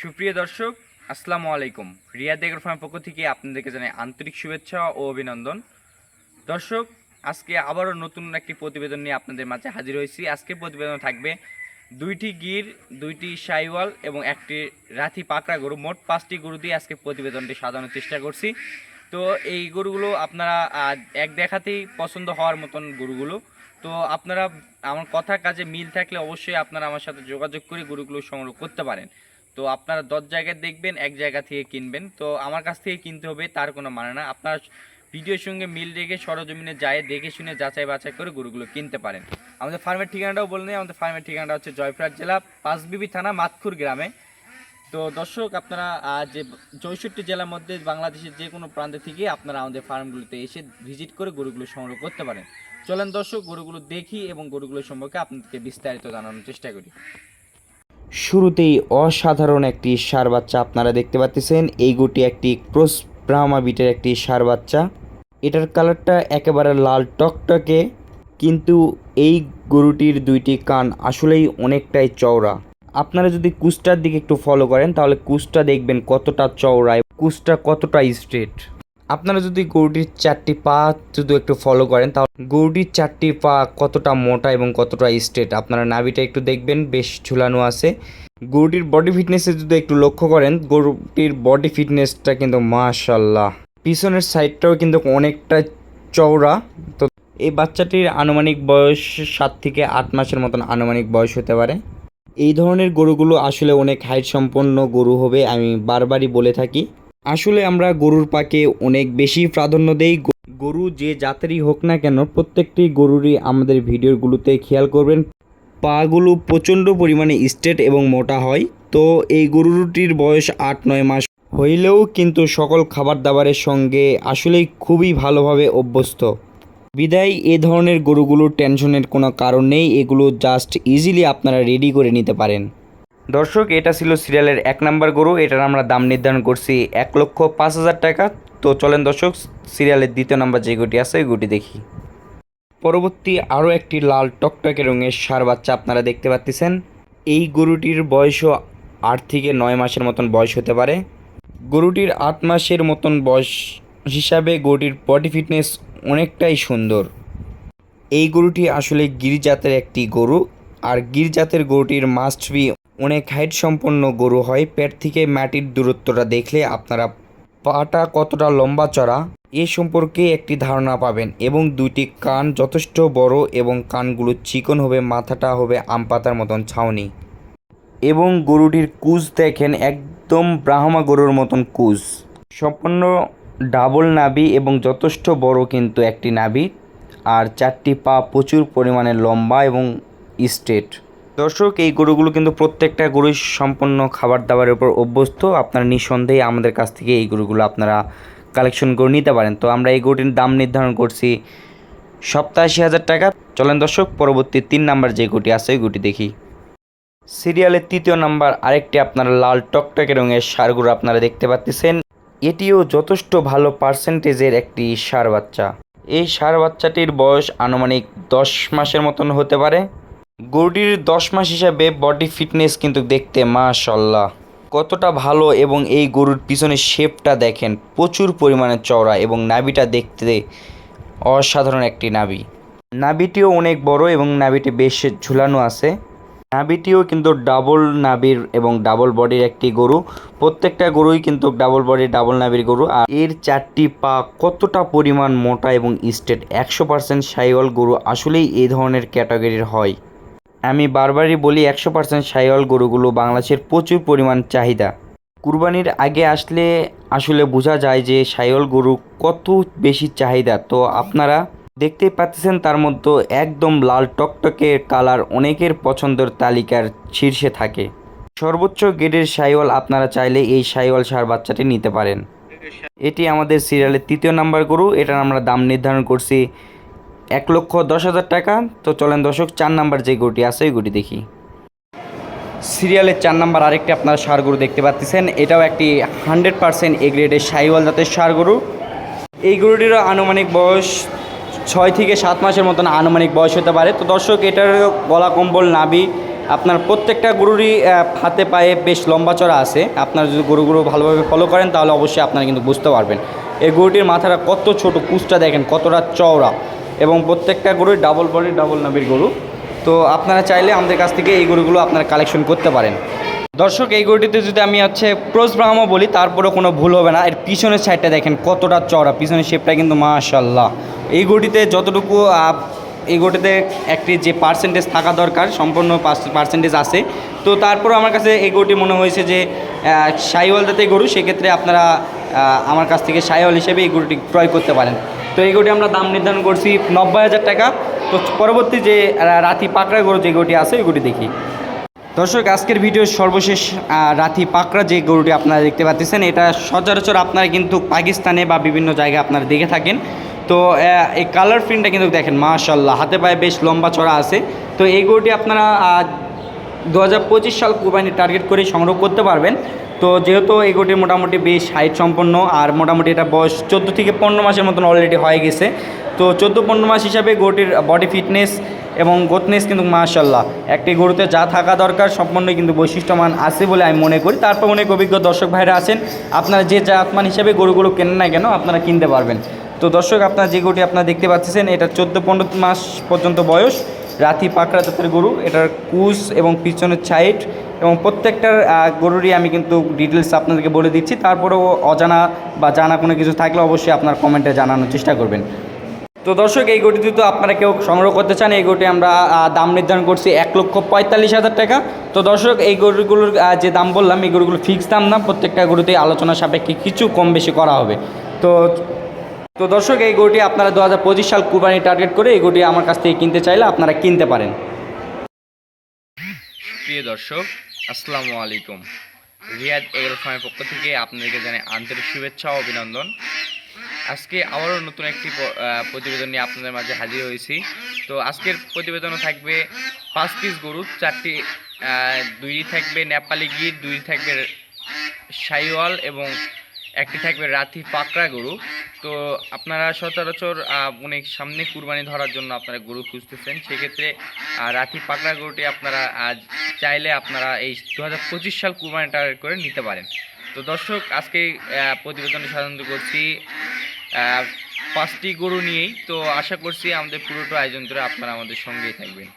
সুপ্রিয় দর্শক, আসসালামু আলাইকুম। রিয়া দেগর ফার্ম পক্ষ থেকে আপনাদেরকে জানাই আন্তরিক শুভেচ্ছা ও অভিনন্দন। দর্শক, আজকে আবারও নতুন একটি প্রতিবেদন নিয়ে আপনাদের মাঝে হাজির হয়েছি। আজকে প্রতিবেদন থাকবে দুইটি গির, দুইটি সাইওয়াল এবং একটি রাথি পাকড়া গরু। মোট পাঁচটি গরু দিয়ে আজকে প্রতিবেদনটি সাজানোর চেষ্টা করছি। তো এই গরুগুলো আপনারা এক দেখাতেই পছন্দ হওয়ার মতন গরুগুলো। তো আপনারা, আমার কথা কাজে মিল থাকলে অবশ্যই আপনারা আমার সাথে যোগাযোগ করে গরুগুলো সংগ্রহ করতে পারেন। তো আপনারা দশ জায়গায় দেখবেন, এক জায়গা থেকে কিনবেন। তো আমার কাছ থেকে কিনতে হবে, তার কোনো মানে না। আপনার ভিডিওর সঙ্গে মিল রেখে সরজমিনে যায় দেখে শুনে যাচাই বাছাই করে গরুগুলো কিনতে পারেন। আমাদের ফার্মের ঠিকানাটাও বলে নিই, আমাদের ফার্মের ঠিকানাটা হচ্ছে জয়পুরহাট জেলা, পাঁচবিবি থানা মাতখুর গ্রামে। তো দর্শক, আপনারা যে চৌষট্টি জেলার মধ্যে বাংলাদেশের যে কোনো প্রান্ত থেকে আপনারা আমাদের ফার্মগুলোতে এসে ভিজিট করে গরুগুলো সংগ্রহ করতে পারেন। চলেন দর্শক, গরুগুলো দেখি এবং গরুগুলো সম্পর্কে আপনাদেরকে বিস্তারিত জানানোর চেষ্টা করি। শুরুতেই অসাধারণ একটি সার বাচ্চা আপনারা দেখতে পাচ্ছেন। এই গুটি একটি ক্রস ব্রাহ্মা বিটের একটি সার বাচ্চা। এটার কালারটা একেবারে লাল টকটকে, কিন্তু এই গরুটির দুইটি কান আসলেই অনেকটাই চওড়া। আপনারা যদি কুচটার দিকে একটু ফলো করেন, তাহলে কুচটা দেখবেন কতটা চওড়ায় কুচটা কতটা স্ট্রেট আপনারা যদি গরুটির চারটি পা যদি একটু ফলো করেন, তাহলে গরুটির চারটি পা কতটা মোটা এবং কতটা স্ট্রেট আপনারা নাভিটা একটু দেখবেন, বেশ ঝুলানো আছে। গরুটির বডি ফিটনেসে যদি একটু লক্ষ্য করেন, গরুটির বডি ফিটনেসটা কিন্তু মাশাল্লাহ পিছনের সাইডটাও কিন্তু অনেকটা চওড়া। তো এই বাচ্চাটির আনুমানিক বয়স সাত থেকে আট মাসের মতন আনুমানিক বয়স হতে পারে। এই ধরনের গরুগুলো আসলে অনেক হাইট সম্পন্ন গরু হবে, আমি বারবারই বলে থাকি। আসলে আমরা গরুর পাকে অনেক বেশি প্রাধান্য দেই। গরু যে জাতেরই হোক না কেন, প্রত্যেকটি গরুরই আমাদের ভিডিওগুলোতে খেয়াল করবেন। পাগুলো প্রচণ্ড পরিমাণে স্ট্রেট এবং মোটা হয়। তো এই গরুটির বয়স আট নয় মাস হইলেও কিন্তু সকল খাবার দাবারের সঙ্গে আসলেই খুবই ভালোভাবে অভ্যস্ত। বিদায়, এ ধরনের গরুগুলোর টেনশনের কোনো কারণ নেই। এগুলো জাস্ট ইজিলি আপনারা রেডি করে নিতে পারেন। দর্শক, এটা ছিল সিরিয়ালের এক নাম্বার গরু। এটার আমরা দাম নির্ধারণ করছি এক লক্ষ পাঁচ হাজার টাকা। তো চলেন দর্শক, সিরিয়ালের দ্বিতীয় নাম্বার যে গুটি আছে, ওই গুটি দেখি। পরবর্তী আরও একটি লাল টকটকে রঙের সার বাচ্চা আপনারা দেখতে পাচ্ছেন। এই গরুটির বয়সও আট থেকে নয় মাসের মতন বয়স হতে পারে। গরুটির আট মাসের মতন বয়স হিসাবে গরুটির বডি ফিটনেস অনেকটাই সুন্দর। এই গরুটি আসলে গির জাতের একটি গরু। আর গির জাতের গরুটির মাস্ট বি অনেক হাইট সম্পন্ন গরু হয়। পেট থেকে মাটির দূরত্বটা দেখলে আপনারা পাটা কতটা লম্বা চড়া, এ সম্পর্কে একটি ধারণা পাবেন এবং দুইটি কান যথেষ্ট বড় এবং কানগুলো চিকন হবে, মাথাটা হবে আম পাতার মতন ছাউনি। এবং গরুটির কুজ দেখেন, একদম ব্রাহ্মা গরুর মতন কুজ। সম্পূর্ণ ডাবল নাবি এবং যথেষ্ট বড় কিন্তু একটি নাবি আর চারটি পা প্রচুর পরিমাণে লম্বা এবং স্ট্রেট দর্শক, এই গরুগুলো কিন্তু প্রত্যেকটা গরুই সম্পূর্ণ খাবার দাবারের উপর অভ্যস্ত। আপনারা নিঃসন্দেহে আমাদের কাছ থেকে এই গরুগুলো আপনারা কালেকশন করে নিতে পারেন। তো আমরা এই গরুটির দাম নির্ধারণ করছি সপ্তাশি হাজার টাকা। চলেন দর্শক, পরবর্তী তিন নাম্বার যে গুটি আছে, ওই গুটি দেখি। সিরিয়ালের তৃতীয় নাম্বার, আরেকটি আপনারা লাল টকটকে রঙের সারগুলো আপনারা দেখতে পাচ্ছেন। এটিও যথেষ্ট ভালো পার্সেন্টেজের একটি সার বাচ্চা। এই সার বাচ্চাটির বয়স আনুমানিক দশ মাসের মতন হতে পারে। গরুটির দশ মাস হিসাবে বডি ফিটনেস কিন্তু দেখতে মাশাল্লাহ কতটা ভালো এবং এই গরুর পিছনের শেপটা দেখেন, প্রচুর পরিমাণে চওড়া এবং নাবিটা দেখতে অসাধারণ একটি নাবি নাবিটিও অনেক বড় এবং নাবিটি বেশ ঝুলানো আছে। নাবিটিও কিন্তু ডাবল নাবির এবং ডাবল বডির একটি গরু। প্রত্যেকটা গরুই কিন্তু ডাবল বডি ডাবল নাবির গরু। আর এর চারটি পা কতটা পরিমাণ মোটা এবং স্টেট একশো পার্সেন্ট সাইওয়াল গরু আসলেই এই ধরনের ক্যাটাগরির হয়। আমি বারবারই বলি একশো পার্সেন্ট সাইওয়াল গরুগুলো বাংলাদেশের প্রচুর পরিমাণ চাহিদা। কুরবানির আগে আসলে আসলে বোঝা যায় যে সাইওয়াল গরু কত বেশি চাহিদা। তো আপনারা দেখতেই পাচ্ছেন তার মধ্যে একদম লাল টকটকে কালার অনেকের পছন্দের তালিকার শীর্ষে থাকে। সর্বোচ্চ গ্রেডের সাইওয়াল আপনারা চাইলে এই সাইওয়াল সার বাচ্চাটি নিতে পারেন। এটি আমাদের সিরিয়ালের তৃতীয় নাম্বার গরু। এটার আমরা দাম নির্ধারণ করছি এক লক্ষ দশ হাজার টাকা। তো চলেন দর্শক, চার নাম্বার যে গরুটি আছে, ওই গরুটি দেখি। সিরিয়ালের চার নাম্বার আরেকটি আপনারা সার গরু দেখতে পাচ্ছেন। এটাও একটি হান্ড্রেড পার্সেন্ট এ গ্রেডের সাইওয়াল জাতের সার গরু। এই গরুটিরও আনুমানিক বয়স ছয় থেকে সাত মাসের মতন আনুমানিক বয়স হতে পারে। তো দর্শক, এটার গলা, কম্বল, নাভি আপনার প্রত্যেকটা গরুরই হাতে পায়ে বেশ লম্বা চড়া আছে। আপনার যদি গরুগুলো ভালোভাবে ফলো করেন, তাহলে অবশ্যই আপনারা কিন্তু বুঝতে পারবেন। এই গরুটির মাথাটা কত ছোট কুচটা দেখেন কতটা চওড়া। এবং প্রত্যেকটা গরুই ডাবল বডি ডাবল নাবির গরু। তো আপনারা চাইলে আমাদের কাছ থেকে এই গরুগুলো আপনারা কালেকশন করতে পারেন। দর্শক, এই গরুটিতে যদি আমি হচ্ছে ক্রস ব্রাহ্মা বলি, তারপরেও কোনো ভুল হবে না। এর পিছনের সাইডটা দেখেন কতটা চওড়া, পিছনের শেপটা কিন্তু মাশাল্লাহ এই গরুটিতে যতটুকু এই গরুটিতে একটি যে পার্সেন্টেজ থাকা দরকার, সম্পূর্ণ পার্সেন্টেজ আছে। তো তারপরেও আমার কাছে এই গরুটি মনে হয়েছে যে সাইওয়াল জাতে গরু, সেক্ষেত্রে আপনারা আমার কাছ থেকে সাইওয়াল হিসেবে এই গরুটি ক্রয় করতে পারেন। তো এই গরুটি আমরা দাম নির্ধারণ করছি নব্বই হাজার টাকা। তো পরবর্তী যে রাতি পাকড়া গরু যে গরুটি আছে, ওই গরুটি দেখি। দর্শক, আজকের ভিডিওর সর্বশেষ রাতি পাকড়া যে গরুটি আপনারা দেখতে পাচ্ছেন, এটা সচরাচর আপনারা কিন্তু পাকিস্তানে বা বিভিন্ন জায়গায় আপনারা দেখে থাকেন। তো এই কালার প্রিন্টটা কিন্তু দেখেন মাশাল্লাহ হাতে পায়ে বেশ লম্বা চড়া আছে। তো এই গরুটি আপনারা দু হাজার পঁচিশ সাল কুরবানি টার্গেট করে সংগ্রহ করতে পারবেন। তো যেহেতু এই গরুটি মোটামুটি বেশ হাইট সম্পন্ন, আর মোটামুটি এটা বয়স চোদ্দ থেকে পনেরো মাসের মতন অলরেডি হয়ে গেছে। তো চোদ্দ পনেরো মাস হিসাবে গরুটির বডি ফিটনেস এবং গোথনেস কিন্তু মাশাল্লাহ একটি গরুতে যা থাকা দরকার সম্পূর্ণ কিন্তু বৈশিষ্ট্যমান আছে বলে আমি মনে করি। তারপর অনেক অভিজ্ঞ দর্শক ভাইরা আছেন, আপনারা যে জাতমান হিসাবে গরুগুলো কেনেন না কেন আপনারা কিনতে পারবেন। তো দর্শক, আপনার যে গরুটি আপনারা দেখতে পাচ্ছেন, এটা চোদ্দ পনেরো মাস পর্যন্ত বয়স, রাতি পাকড়া জাতের গরু। এটার কুস এবং পিছনের সাইড এবং প্রত্যেকটার গরুরই আমি কিন্তু ডিটেলস আপনাদেরকে বলে দিচ্ছি। তারপরেও অজানা বা জানা কোনো কিছু থাকলে অবশ্যই আপনার কমেন্টে জানানোর চেষ্টা করবেন। তো দর্শক, এই গরুটি তো আপনারা কেউ সংগ্রহ করতে চান, এই গরুটি আমরা দাম নির্ধারণ করছি এক লক্ষ পঁয়তাল্লিশ হাজার টাকা। তো দর্শক, এই গরুগুলোর যে দাম বললাম, এই গরুগুলো ফিক্স দাম না, প্রত্যেকটা গরুতেই আলোচনা সাপেক্ষে কিছু কম বেশি করা হবে। তো তো দর্শক, এই গরুটি আপনারা দু হাজার পঁচিশ সাল কুরবানি টার্গেট করে এই গরুটি আমার কাছ থেকে কিনতে চাইলে আপনারা কিনতে পারেন। প্রিয় দর্শক আসসালামু আলাইকুম। রিয়াদ এগ্রো পক্ষ থেকে আপনাদেরকে জানাই আন্তরিক শুভেচ্ছা ও অভিনন্দন। আজকে আবারও নতুন একটি প্রতিবেদন নিয়ে আপনাদের মাঝে হাজির হয়েছি। তো আজকের প্রতিবেদনও থাকবে পাঁচ পিস গরু, চারটি দুই থাকবে নেপালি গির দুই থাকবে সাইওয়াল এবং একটি থাকবে রাথি পাকড়া গরু। তো আপনারা সচরাচর অনেক সামনে কুরবানি ধরার জন্য আপনারা গরু খুঁজতেছেন। সেক্ষেত্রে রাথি পাকড়া গরুটি আপনারা আজ চাইলে আপনারা এই দু হাজার পঁচিশ সাল কুরবানি টার্গেট করে নিতে পারেন। তো দর্শক আজকে আহ, প্রতিবেদনে সাধারণত করছি পাঁচটি গরু নিয়েই। তো আশা করছি আমাদের পুরোটা আয়োজন করে আপনারা আমাদের সঙ্গেই থাকবেন।